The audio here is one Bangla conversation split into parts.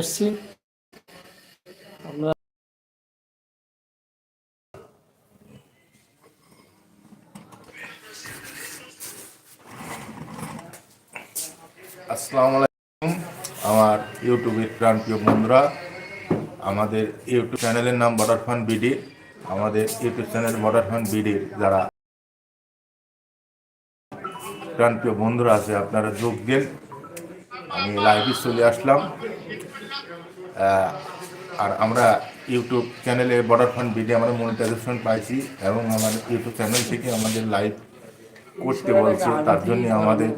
আসছি। আমরা আসসালামু আলাইকুম, আমার ইউটিউবের প্রাণপ্রিয় বন্ধুরা। আমাদের ইউটিউব চ্যানেলের নাম বর্ডার ফান বিডি আমাদের ইউটিউব চ্যানেল বর্ডার ফান বিডির যারা প্রাণপ্রিয় বন্ধুরা আছে, আপনারা যোগ দিন। আমি লাইভে চলে আসলাম। আর আমরা ইউটিউব চ্যানেলে বর্ডার ফান বিডি আমরা মনিটাইজেশন পাইছি এবং আমাদের ইউটিউব চ্যানেল থেকে আমাদের লাইভ করতে বলছে, তার জন্য আমাদের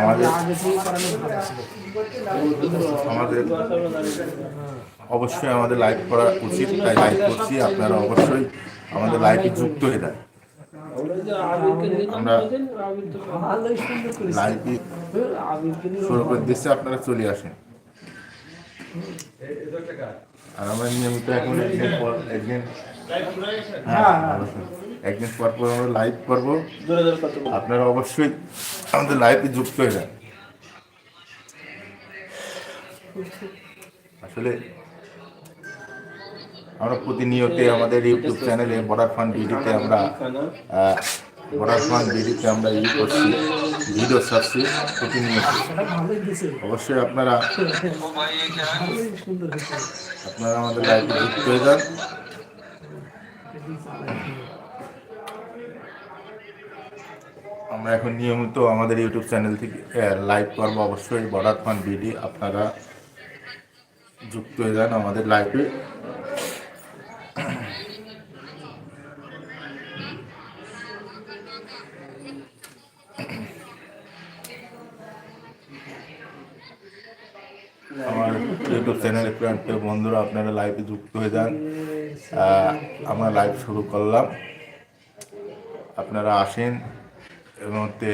আমাদের আমাদের অবশ্যই আমাদের লাইভ করা উচিত, তাই লাইভ করছি। আপনারা অবশ্যই আমাদের লাইভে যুক্ত হয়ে যান। আমরা লাইভে শুরু করে দিচ্ছি, আপনারা চলে আসেন। আর আমরা নিয়মিত এখন একদিন পর একদিন হ্যাঁ। একদিন পর পর আমরা লাইভ করব। আপনারা অবশ্যই আমাদের লাইভে যুক্ত হয়ে যান। আসলে আমরা প্রতিনিয়তে আমাদের ইউটিউব চ্যানেলে বর্ডার ফান্ড বিডিতে আমরা বর্ডার ফান্ড বিডিতে আমরা ই করছি ভিডিও ছাড়ছি প্রতিনিয়ত। অবশ্যই আপনারা আপনারা আমাদের লাইভে যুক্ত হয়ে যান। আমরা এখন নিয়মিত আমাদের ইউটিউব চ্যানেল থেকে লাইভ করব অবশ্যই। বর্ডার ফান্ড বিডি আপনারা যুক্ত হয়ে যান আমাদের লাইভে চ্যানেলে প্রিয় বন্ধুরা আপনারা লাইভে যুক্ত হয়ে যান। আমরা লাইভ শুরু করলাম। আপনারা আসেন এর মধ্যে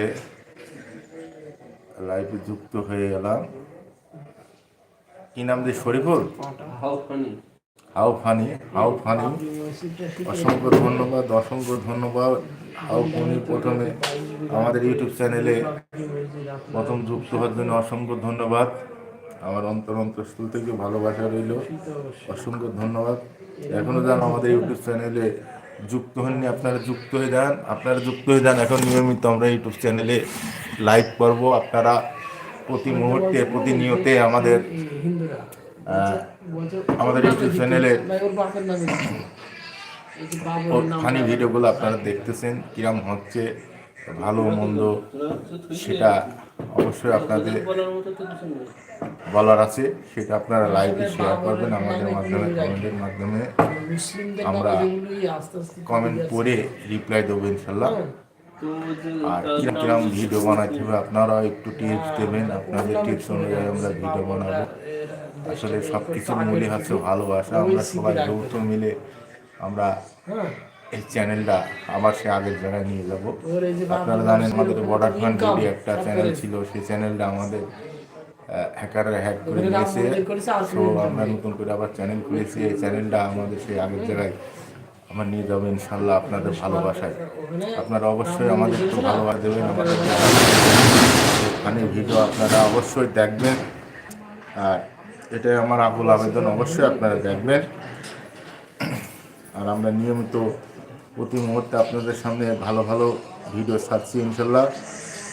লাইভে যুক্ত হয়ে গেলাম। কি নাম দিয়ে Shariful? How funny. How funny অসংখ্য ধন্যবাদ অসংখ্য ধন্যবাদ। হাউ ফানি প্রথমে আমাদের ইউটিউব চ্যানেলে প্রথম যুক্ত হওয়ার জন্য অসংখ্য ধন্যবাদ। আমার অন্তর অন্তঃস্থল থেকে ভালোবাসা রইল। অসংখ্য ধন্যবাদ। এখনও যান আমাদের ইউটিউব চ্যানেলে যুক্ত হননি আপনারা যুক্ত হয়ে যান। আপনারা যুক্ত হয়ে যান। এখন নিয়মিত আমরা ইউটিউব চ্যানেলে লাইভ করব। আপনারা প্রতি মুহূর্তে প্রতিনিয়তে আমাদের আমাদের ইউটিউব চ্যানেলে ফানি ভিডিওগুলো আপনারা দেখতেছেন কিরম হচ্ছে ভালো মন্দ সেটা অবশ্যই আপনাদের বলার আছে সেটা আপনারা লাইভে শেয়ার করবেন আমাদের মাধ্যমে কমেন্টের মাধ্যমে। আমরা কমেন্ট পড়ে রিপ্লাই দেবো ইনশাল্লাহ। হ্যাঁ, আর কিরম ভিডিও বানাইতে হবে আপনারাও একটু টিপস দেবেন আপনাদের টিপস অনুযায়ী আমরা ভিডিও বানাবো। আসলে সব কিছুর মূলে হচ্ছে ভালোবাসা আমরা সবাই যৌথ মিলে আমরা হ্যাঁ। এই চ্যানেলটা আবার সে আগের জায়গায় নিয়ে যাব। আপনারা জানেন আমাদের বর্ডার বিডি একটা চ্যানেল ছিল সেই চ্যানেলটা আমাদের হ্যাকাররা হ্যাক করে নিয়েছে তো আমরা নতুন করে আবার চ্যানেল খুলেছি এই চ্যানেলটা আমাদের সেই আগের জায়গায় আমার নিয়ে যাব ইনশাল্লাহ আপনাদের ভালোবাসায়। আপনারা অবশ্যই আমাদের একটু ভালোবাসা দেবেন আমাদের এখানে ভিডিও আপনারা অবশ্যই দেখবেন। আর এটাই আমার আকুল আবেদন অবশ্যই আপনারা দেখবেন। আর আমরা নিয়মিত প্রতি মুহূর্তে আপনাদের সামনে ভালো ভালো ভিডিও ছাড়ছি ইনশাল্লাহ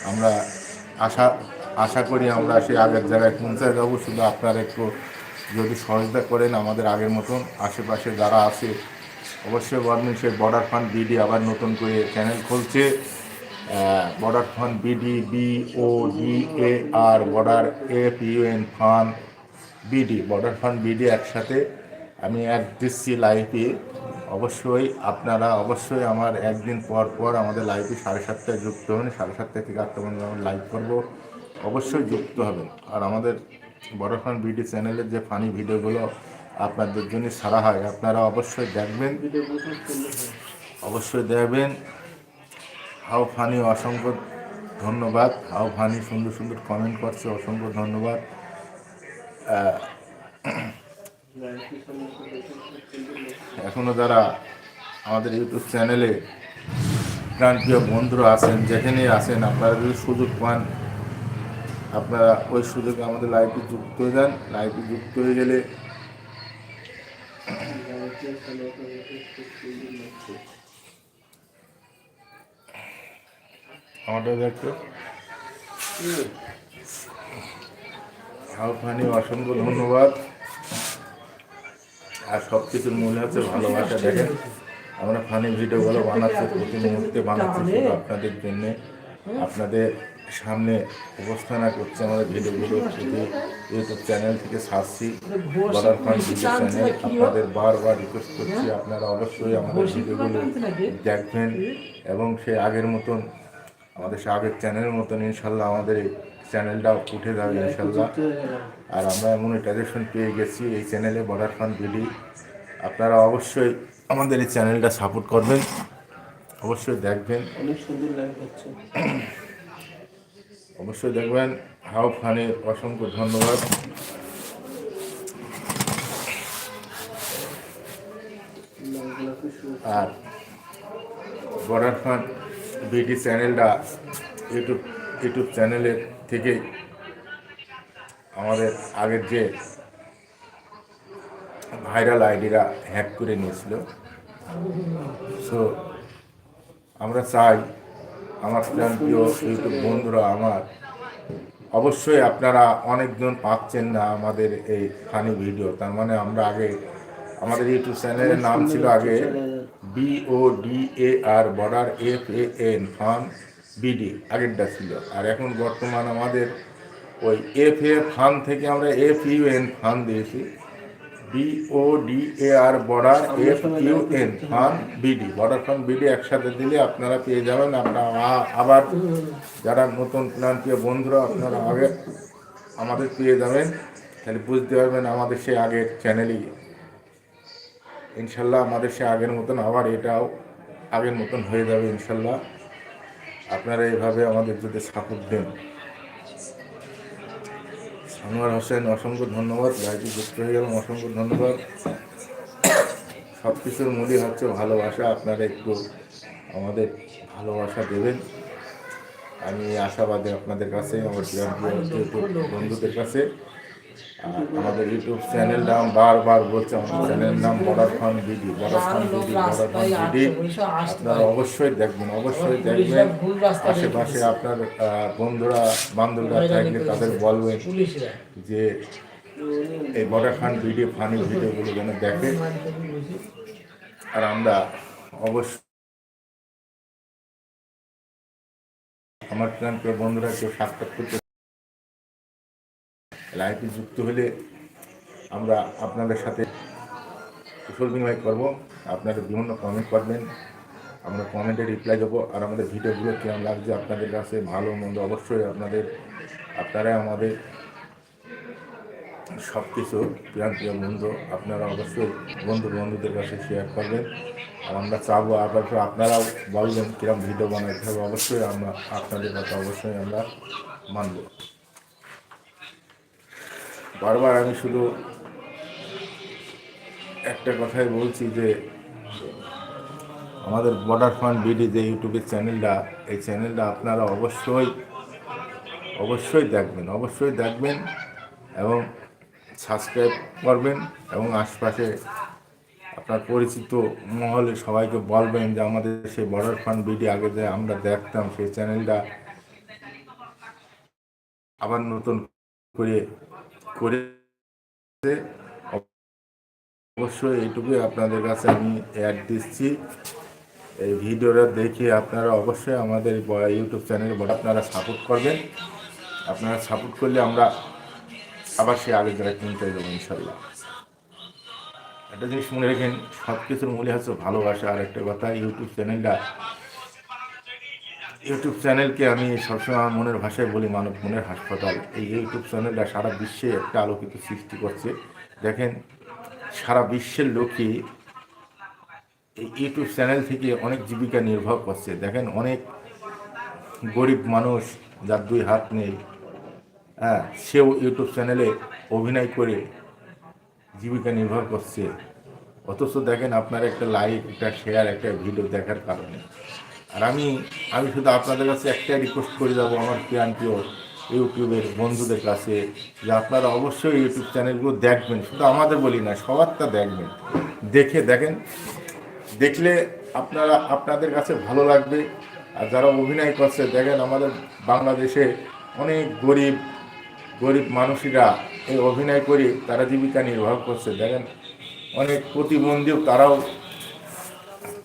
আমরা আশা আশা করি আমরা সেই আগের জায়গায় পৌঁছায় যাব। শুধু আপনারা একটু যদি সহযোগিতা করেন আমাদের আগের মতন আশেপাশে যারা আছে, অবশ্যই বলবেন সেই বর্ডার ফান্ড বিডি আবার নতুন করে চ্যানেল খুলছে। Border fund BD B O D A R border F U N fund BD, border fund BD একসাথে আমি এক দিচ্ছি লাইভে অবশ্যই আপনারা অবশ্যই আমার একদিন পর পর আমাদের লাইভে সাড়ে সাতটায় যুক্ত হন। সাড়ে সাতটা থেকে আটটা পর্যন্ত লাইভ করব। অবশ্যই যুক্ত হবেন। আর আমাদের বর্ডার ফান্ড বিডি চ্যানেলের যে ফানি ভিডিওগুলো আপনাদের জন্য ছাড়া হয় আপনারা অবশ্যই দেখবেন। অবশ্যই দেখবেন। হাও ফানি অসংখ্য ধন্যবাদ। হাও ফানি সুন্দর সুন্দর কমেন্ট করছে অসংখ্য ধন্যবাদ। আহ, এখনও যারা আমাদের ইউটিউব চ্যানেলে প্রাণপ্রিয় বন্ধুরা আছেন যেখানেই আছেন আপনারা যদি সুযোগ পান আপনারা ওই সুযোগে আমাদের লাইভে যুক্ত হয়ে যান। লাইভে যুক্ত হয়ে গেলে আমাদের দেখতে আহ্বানি অসংখ্য ধন্যবাদ। আর সব কিছুর মূল হচ্ছে ভালোবাসা, দেখেন। আমরা ফানি ভিডিওগুলো বানাচ্ছি, প্রতি মুহূর্তে বানাচ্ছি আপনাদের জন্য। আপনাদের সামনে উপস্থাপনা করছে আমাদের ভিডিওগুলো শুধু ইউটিউব চ্যানেল থেকে ছাড়ছি চ্যানেল আপনাদের বারবার রিকোয়েস্ট করছি আপনারা অবশ্যই আমাদের ভিডিওগুলো দেখবেন এবং সে আগের মতন আমাদের সে আগের চ্যানেলের মতন ইনশাল্লাহ আমাদের এই চ্যানেলটা উঠে যাবে ইনশাল্লাহ। আর আমরা মনিটাইজেশন পেয়ে গেছি এই চ্যানেলে বর্ডার ফান বিডি আপনারা অবশ্যই আমাদের এই চ্যানেলটা সাপোর্ট করবেন অবশ্যই দেখবেন। অনেক সুন্দর লাইভ হচ্ছে। অবশ্যই দেখবেন। হাও ফানের অসংখ্য ধন্যবাদ। আর বর্ডার ফান বিডি চ্যানেলটা ইউটিউব ইউটিউব চ্যানেলের থেকেই আমাদের আগের যে ভাইরাল আইডিরা হ্যাক করে নিয়েছিল। সো আমরা চাই আমার প্রিয় ইউটিউব বন্ধুরা আমার। অবশ্যই আপনারা অনেকজন পাচ্ছেন না আমাদের এই ফানি ভিডিও। তার মানে আমরা আগে আমাদের ইউটিউব চ্যানেলের নাম ছিল আগে B O D A R border F A N fun BD আগেরটা ছিল। আর এখন বর্তমান আমাদের ওই এফ এ ফান থেকে আমরা এফ ইউ এন ফান দিয়েছি। B O D A R border F U N fun BD border fun BD একসাথে দিলে আপনারা পেয়ে যাবেন। আপনারা আবার যারা নতুন প্রান্তীয় বন্ধুরা আপনারা আগে আমাদের পেয়ে যাবেন। তাহলে বুঝতে পারবেন আমাদের সেই আগের চ্যানেলই ইনশাল্লাহ আমাদের সে আগের মতন আবার এটাও আগের মতন হয়ে যাবে ইনশাল্লাহ। আপনারা এইভাবে আমাদের যদি সাপোর্ট দেন। সানোয়ার হোসেন অসংখ্য ধন্যবাদ। ভাইজি যুক্ত হয়ে গেলাম অসংখ্য ধন্যবাদ। সব কিছুর মূলই হচ্ছে ভালোবাসা। আপনারা একটু আমাদের ভালোবাসা দেবেন। আমি আশাবাদী আপনাদের কাছে আমার ইউটিউব বন্ধুদের কাছে। আমাদের ইউটিউব চ্যানেল নাম বারবার বলছে আমাদের চ্যানেলের নাম border fun BD border fun BD border fun BD আপনারা অবশ্যই দেখবেন অবশ্যই দেখবেন। আশেপাশে আপনার বন্ধুরা বান্ধবরা থাকলে তাদের বলবেন যে এই বর্ডার ফান ভিডিও ফানি ভিডিওগুলো যেন দেখে। আর আমরা অবশ্যই আমার বন্ধুরা কেউ সাক্ষাৎ করতে লাইভে যুক্ত হলে আমরা আপনাদের সাথে কুশল বিনিময় করব। আপনারা বিভিন্ন কমেন্ট করবেন। আমরা কমেন্টে রিপ্লাই দেবো। আর আমাদের ভিডিওগুলো কেমন লাগছে আপনাদের কাছে? ভালো, মন্দ অবশ্যই আপনাদের আপনারাই আমাদের সব কিছু প্রিয় প্রিয় বন্ধু, আপনারা অবশ্যই বন্ধু বন্ধুদের কাছে শেয়ার করবেন। আর আমরা চাবো আবার আপনারাও বলবেন কীরকম ভিডিও বানাইতে হবে। অবশ্যই আমরা আপনাদের কথা অবশ্যই আমরা মানব। বারবার আমি শুধু একটা কথাই বলছি যে আমাদের বর্ডার ফান্ড বিডি যে ইউটিউবের চ্যানেলটা, এই চ্যানেলটা আপনারা অবশ্যই অবশ্যই দেখবেন অবশ্যই দেখবেন এবং সাবস্ক্রাইব করবেন এবং আশপাশে আপনার পরিচিত মহলে সবাইকে বলবেন যে আমাদের সেই বর্ডার ফান্ড বিডি আগে যে আমরা দেখতাম সেই চ্যানেলটা আবার নতুন করে করে অবশ্যই এইটুকুই আপনাদের কাছে আমি অ্যাড দিচ্ছি। এই ভিডিওটা দেখে আপনারা অবশ্যই আমাদের ইউটিউব চ্যানেলে আপনারা সাপোর্ট করবেন। আপনারা সাপোর্ট করলে আমরা আবার সেই আগের জায়গায় কিনতে যাব ইনশাল্লাহ একটা জিনিস মনে রাখেন সব কিছুর মূল্য হচ্ছে ভালোবাসা। আর একটা কথা ইউটিউব চ্যানেলটা ইউটিউব চ্যানেলকে আমি সবসময় মনের ভাষায় বলি, মানব মনের হাসপাতাল। এই ইউটিউব চ্যানেলটা সারা বিশ্বে একটা আলোকিত সৃষ্টি করছে। দেখেন, সারা বিশ্বের লোকই এই ইউটিউব চ্যানেল থেকে অনেক জীবিকা নির্বাহ করছে। দেখেন, অনেক গরিব মানুষ যার দুই হাত নেই হ্যাঁ সেও ইউটিউব চ্যানেলে অভিনয় করে জীবিকা নির্ভর করছে। অথচ দেখেন, আপনার একটা লাইক একটা শেয়ার একটা ভিডিও দেখার কারণে। আর আমি আমি শুধু আপনাদের কাছে একটাই রিকোয়েস্ট করে যাব আমার প্রিয়ান প্রিয় ইউটিউবের বন্ধুদের কাছে, যে আপনারা অবশ্যই ইউটিউব চ্যানেলগুলো দেখবেন। শুধু আমাদের বলি না, সবারটা দেখবেন। দেখে দেখেন, দেখলে আপনারা, আপনাদের কাছে ভালো লাগবে। আর যারা অভিনয় করছে, দেখেন আমাদের বাংলাদেশে অনেক গরিব গরিব মানুষেরা এই অভিনয় করে তারা জীবিকা নির্বাহ করছে। দেখেন, অনেক প্রতিবন্ধীও তারাও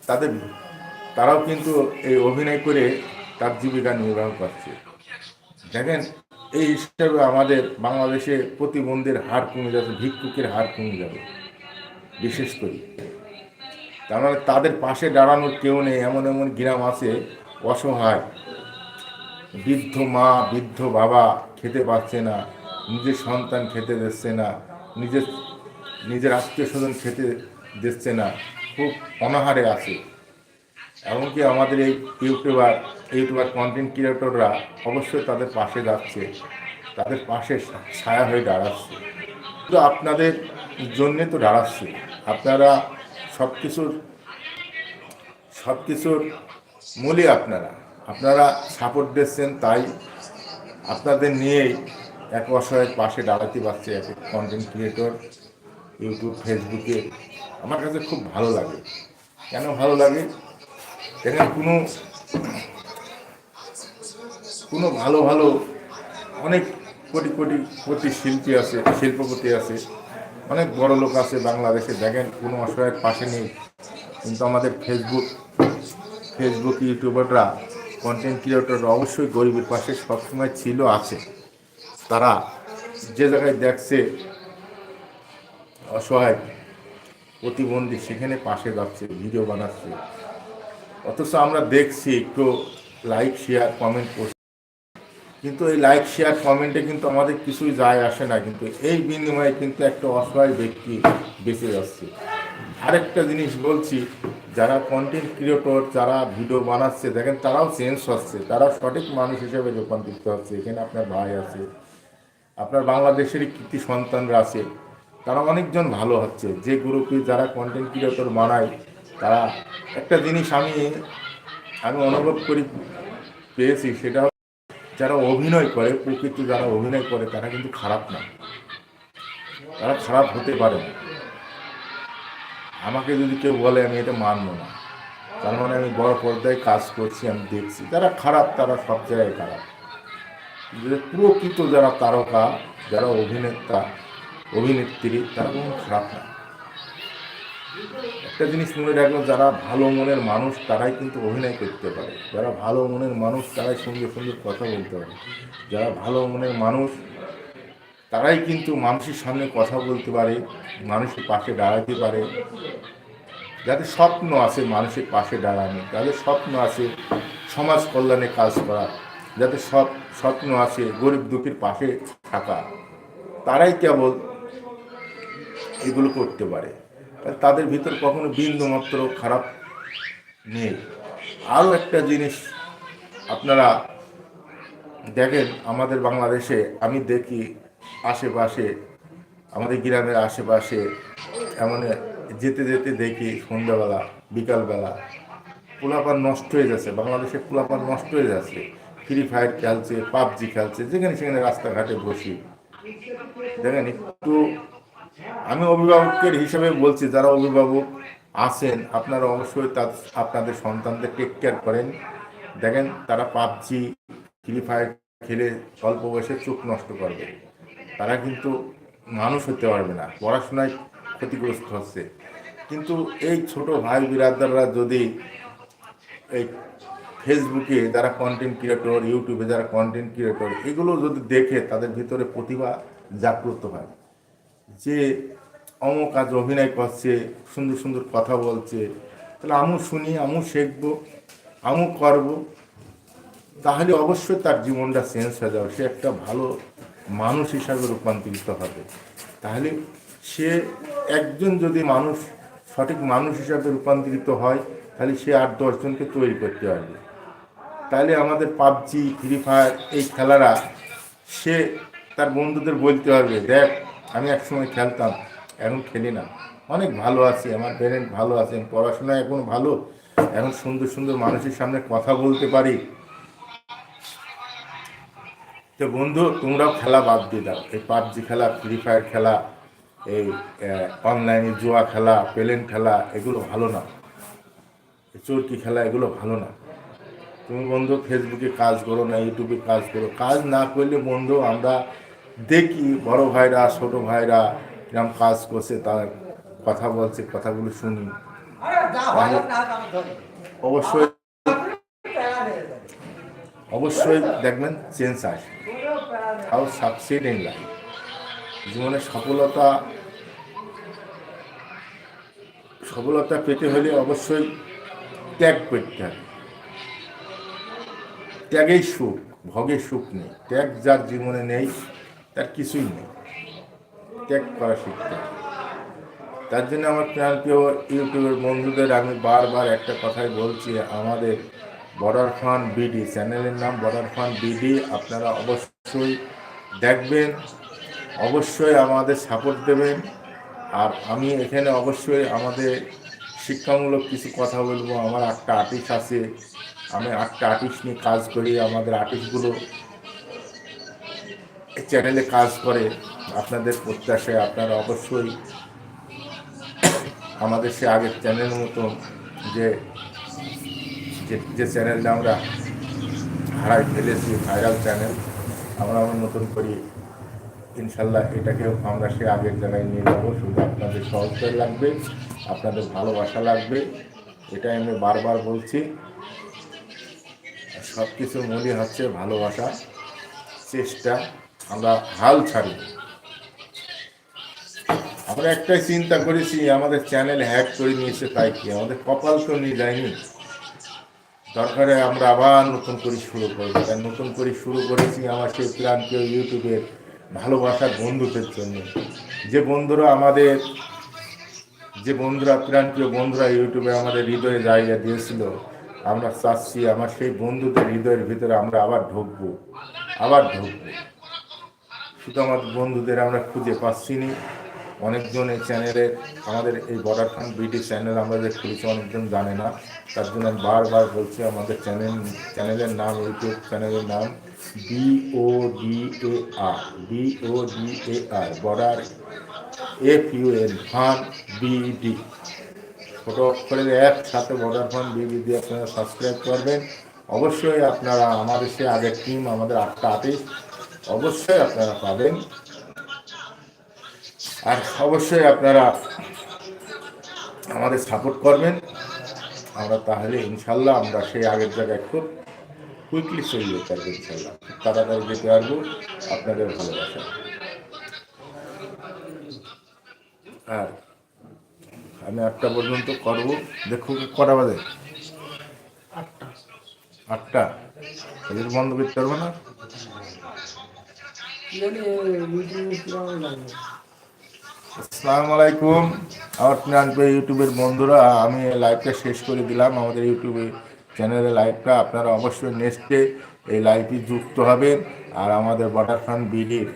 তাদের তারাও কিন্তু এই অভিনয় করে তার জীবিকা নির্বাহ করছে। দেখেন, এই হিসাবে আমাদের বাংলাদেশে প্রতিবন্ধীর হার কমে যাচ্ছে ভিক্ষুকের হার কমে যাবে, বিশেষ করে। তার মানে তাদের পাশে দাঁড়ানোর কেউ নেই, এমন এমন গ্রাম আছে, অসহায়। বৃদ্ধ মা, বৃদ্ধ বাবা খেতে পাচ্ছে না, নিজের সন্তান খেতে দিচ্ছে না, নিজের নিজের আত্মীয় স্বজন খেতে দিচ্ছে না, খুব অনাহারে আছে। এমনকি আমাদের এই ইউটিউবার ইউটিউবার কন্টেন্ট ক্রিয়েটররা অবশ্যই তাদের পাশে যাচ্ছে, তাদের পাশে ছায়া হয়ে দাঁড়াচ্ছে। শুধু আপনাদের জন্যে তো দাঁড়াচ্ছে, আপনারা সব কিছুর সব কিছুর মূলই আপনারা। আপনারা সাপোর্ট দিচ্ছেন, তাই আপনাদের নিয়েই এক অসহায়ের পাশে দাঁড়াতে পারছে এক কন্টেন্ট ক্রিয়েটর ইউটিউব ফেসবুকে আমার কাছে খুব ভালো লাগে। কেন ভালো লাগে? এখানে কোনো কোনো ভালো ভালো অনেক কোটি কোটি কোটি শিল্পী আছে, শিল্পপতি আছে, অনেক বড় লোক আছে বাংলাদেশে। দেখেন, কোনো অসহায়ের পাশে নেই। কিন্তু আমাদের ফেসবুক ফেসবুক ইউটিউবাররা কন্টেন্ট ক্রিয়েটররা অবশ্যই গরিবের পাশে সবসময় ছিল, আছে। তারা যে জায়গায় দেখছে অসহায় প্রতিবন্ধী, সেখানে পাশে যাচ্ছে, ভিডিও বানাচ্ছে। অথচ আমরা দেখছি একটু লাইক শেয়ার কমেন্ট করছি। কিন্তু এই লাইক শেয়ার কমেন্টে কিন্তু আমাদের কিছুই যায় আসে না। কিন্তু এই বিনিময়ে কিন্তু একটা অসহায় ব্যক্তি বেঁচে যাচ্ছে। আরেকটা জিনিস বলছি, যারা কন্টেন্ট ক্রিয়েটর যারা ভিডিও বানাচ্ছে, দেখেন তারাও চেঞ্জ হচ্ছে। তারা সঠিক মানুষ হিসেবে রূপান্তরিত হচ্ছে। এখানে আপনার ভাই আছে, আপনার বাংলাদেশেরই কৃতি সন্তানরা আছে। তারা অনেকজন ভালো হচ্ছে। যে গ্রুপে যারা কন্টেন্ট ক্রিয়েটর বানায় তারা একটা জিনিস আমি আমি অনুভব করি, পেয়েছি, সেটা যারা অভিনয় করে, প্রকৃত যারা অভিনয় করে, তারা কিন্তু খারাপ না। তারা খারাপ হতে পারে আমাকে যদি কেউ বলে, আমি এটা মানবো না। তার মানে আমি বড় পর্দায় কাজ করছি, আমি দেখছি। যারা খারাপ, তারা সব জায়গায় খারাপ। প্রকৃত যারা তারকা, যারা অভিনেতা, অভিনেত্রী, তারা কোনো খারাপ না। একটা জিনিস মনে রাখল যারা ভালো মনের মানুষ, তারাই কিন্তু অভিনয় করতে পারে। যারা ভালো মনের মানুষ, তারাই সুন্দর সুন্দর কথা বলতে পারে। যারা ভালো মনের মানুষ, তারাই কিন্তু মানুষের সামনে কথা বলতে পারে, মানুষের পাশে দাঁড়াতে পারে। যাদের স্বপ্ন আছে মানুষের পাশে দাঁড়ানো যাদের স্বপ্ন আছে সমাজ কল্যাণে কাজ করা, যাদের সব স্বপ্ন আছে গরিব দুঃখীর পাশে থাকা, তারাই কেবল এগুলো করতে পারে। তাদের ভিতর কখনো বিন্দু মাত্র খারাপ নেই। আরও একটা জিনিস আপনারা দেখেন আমাদের বাংলাদেশে, আমি দেখি আশেপাশে, আমাদের গ্রামের আশেপাশে, এমন যেতে যেতে দেখি সন্ধ্যাবেলা, বিকালবেলা, পোলাপান নষ্ট হয়ে যাচ্ছে, বাংলাদেশে পোলাপান নষ্ট হয়ে যাচ্ছে। ফ্রি ফায়ার খেলছে, পাবজি খেলছে, যেখানে সেখানে রাস্তাঘাটে বসি। দেখেন একটু আমি অভিভাবকের হিসেবে বলছি, যারা অভিভাবক আছেন, আপনারা অবশ্যই তার, আপনাদের সন্তানদের টেক কেয়ার করেন। দেখেন, তারা পাবজি, ফ্রি ফায়ার খেলে অল্প বয়সে চোখ নষ্ট করবে। তারা কিন্তু মানুষ হতে পারবে না, পড়াশোনায় ক্ষতিগ্রস্ত হচ্ছে। কিন্তু এই ছোট ভাই বিরাদাররা যদি এই ফেসবুকে যারা কন্টেন্ট ক্রিয়েটর ইউটিউবে যারা কন্টেন্ট ক্রিয়েটর এগুলো যদি দেখে, তাদের ভিতরে প্রতিভা জাগ্রত হয়। যে অমুক আজ অভিনয় করছে, সুন্দর সুন্দর কথা বলছে, তাহলে আমু শুনি, আমু শিখব, আমু করব। তাহলে অবশ্যই তার জীবনটা চেঞ্জ হয়ে যাবে, সে একটা ভালো মানুষ হিসাবে রূপান্তরিত হবে। তাহলে সে একজন যদি মানুষ, সঠিক মানুষ হিসাবে রূপান্তরিত হয়, তাহলে সে আট দশজনকে তৈরি করতে পারবে। তাহলে আমাদের পাবজি, ফ্রি ফায়ার এই খেলারা, সে তার বন্ধুদের বলতে পারবে, দেখ আমি একসময় খেলতাম, এখন খেলি না। অনেক ভালো আছি, আমার প্যারেন্ট ভালো আছে পড়াশোনায় এখন ভালো, এখন সুন্দর সুন্দর মানুষের সামনে কথা বলতে পারি। তো বন্ধু তোমরাও খেলা বাদ দিয়ে দাও। এই পাবজি খেলা ফ্রি ফায়ার খেলা, এই অনলাইনে জুয়া খেলা প্লেন খেলা, এগুলো ভালো না। চরকি খেলা, এগুলো ভালো না। তুমি বন্ধু ফেসবুকে কাজ করো না ইউটিউবে কাজ করো। কাজ না করলে বন্ধু, আমরা দেখি বড় ভাইরা, ছোট ভাইরা এরকম কাজ করছে, তার কথা বলছে, কথাগুলো শুনি। অবশ্যই অবশ্যই দেখবেন চেঞ্জ আসে হাউ সাকসিড ইন লাইফ জীবনে সফলতা সফলতা পেতে হলে অবশ্যই ত্যাগ করতে হবে। ত্যাগেই সুখ, ভোগের সুখ নেই। ত্যাগ যার জীবনে নেই তার কিছুই নেই। ত্যাগ করা শিখতে তার জন্য আমার প্রিয় ইউটিউবের বন্ধুদের আমি বারবার একটা কথাই বলছি, আমাদের বর্ডার ফান বিডি, চ্যানেলের নাম বর্ডার ফান বিডি, আপনারা অবশ্যই দেখবেন, অবশ্যই আমাদের সাপোর্ট দেবেন। আর আমি এখানে অবশ্যই আমাদের শিক্ষামূলক কিছু কথা বলব। আমার একটা আর্টিস্ট আছে, আমি একটা আর্টিস্ট নিয়ে কাজ করি, আমাদের আর্টিস্টগুলো চ্যানেলে কাজ করে, আপনাদের প্রত্যাশায় আপনারা অবশ্যই আমাদের সে আগের চ্যানেল মতো যে, যে- চ্যানেলটা আমরা হারাই ফেলেছি, ভাইরাল চ্যানেল, আমরা আবার নতুন করি, ইনশাল্লাহ এটাকেও আমরা সে আগের জায়গায় নিয়ে যাব। শুধু আপনাদের সহযোগিতা লাগবে, আপনাদের ভালোবাসা লাগবে এটা আমি বারবার বলছি। সব কিছুর মূলই হচ্ছে ভালোবাসা, চেষ্টা আমরা হাল ছাড়ি। আমরা একটাই চিন্তা করেছি, আমাদের চ্যানেল হ্যাক করে নিয়েছে তাই কি? আমাদের কপাল তো নিয়ে যায়নি। দরকারে আমরা আবার নতুন করে শুরু করব। তাই নতুন করে শুরু করেছি আমার সেই প্রান্তীয় ইউটিউবের ভালোবাসার বন্ধুদের জন্য। যে বন্ধুরা আমাদের, যে বন্ধুরা প্রান্তীয় বন্ধুরা ইউটিউবে আমাদের হৃদয়ে জায়গা দিয়েছিল, আমরা চাচ্ছি আমার সেই বন্ধুদের হৃদয়ের ভিতরে আমরা আবার ঢুকবো আবার ঢুকবো। শুধু আমাদের বন্ধুদের আমরা খুঁজে পাচ্ছি নি অনেকজন এই চ্যানেলে, আমাদের এই বর্ডার খান বিডি চ্যানেল আমরা যে খুলেছি, অনেকজন জানে না। তার জন্য আমি বারবার বলছি, আমাদের চ্যানেল, চ্যানেলের নাম ইউটিউব চ্যানেলের নাম B O D A R B O D A R border F U N fun BD ছোটো অক্ষরের একসাথে বর্ডার ফান বিডি দিয়ে আপনারা সাবস্ক্রাইব করবেন। অবশ্যই আপনারা আমাদের সে আগের টিম আমাদের আটটা আর্টিস্ট অবশ্যই আপনারা পাবেন। আর অবশ্যই আপনারা আমাদের সাপোর্ট করবেন। আমরা তাহলে ইনশাল্লাহ আমরা সেই আগের জায়গায় খুব কুইকলি চলে যেতে পারব ইনশাল্লাহ। খুব তাড়াতাড়ি যেতে পারব আপনাদের ভালোবাসা আর আমি আটটা পর্যন্ত করব। দেখো কটা বাজে? আটটা। আটটা? এদের বন্ধ করতে পারব না? আসসালামু আলাইকুম। আমার প্রিয় ইউটিউবের বন্ধুরা, আমি লাইভটা শেষ করে দিলাম। আমাদের ইউটিউবে চ্যানেলের লাইভটা আপনারা অবশ্যই নেক্সটে এই লাইভে যুক্ত হবেন। আর আমাদের বাটারফান বিডির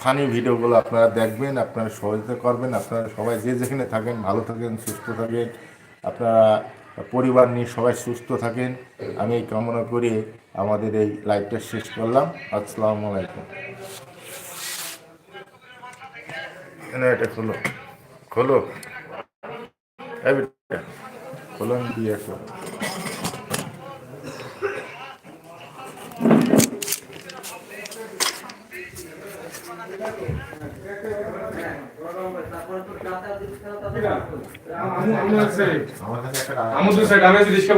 ফানি ভিডিওগুলো আপনারা দেখবেন, আপনারা সহযোগিতা করবেন। আপনারা সবাই যে যেখানে থাকেন, ভালো থাকেন, সুস্থ থাকেন। আপনারা পরিবার নিয়ে সবাই সুস্থ থাকেন। আমি এই কামনা করে আমাদের এই লাইভটা শেষ করলাম। আসসালামু আলাইকুম। এটা খোলো। খোলো। এই খোলো আমি দিয়ে একটা সাইড আমি রিস্কা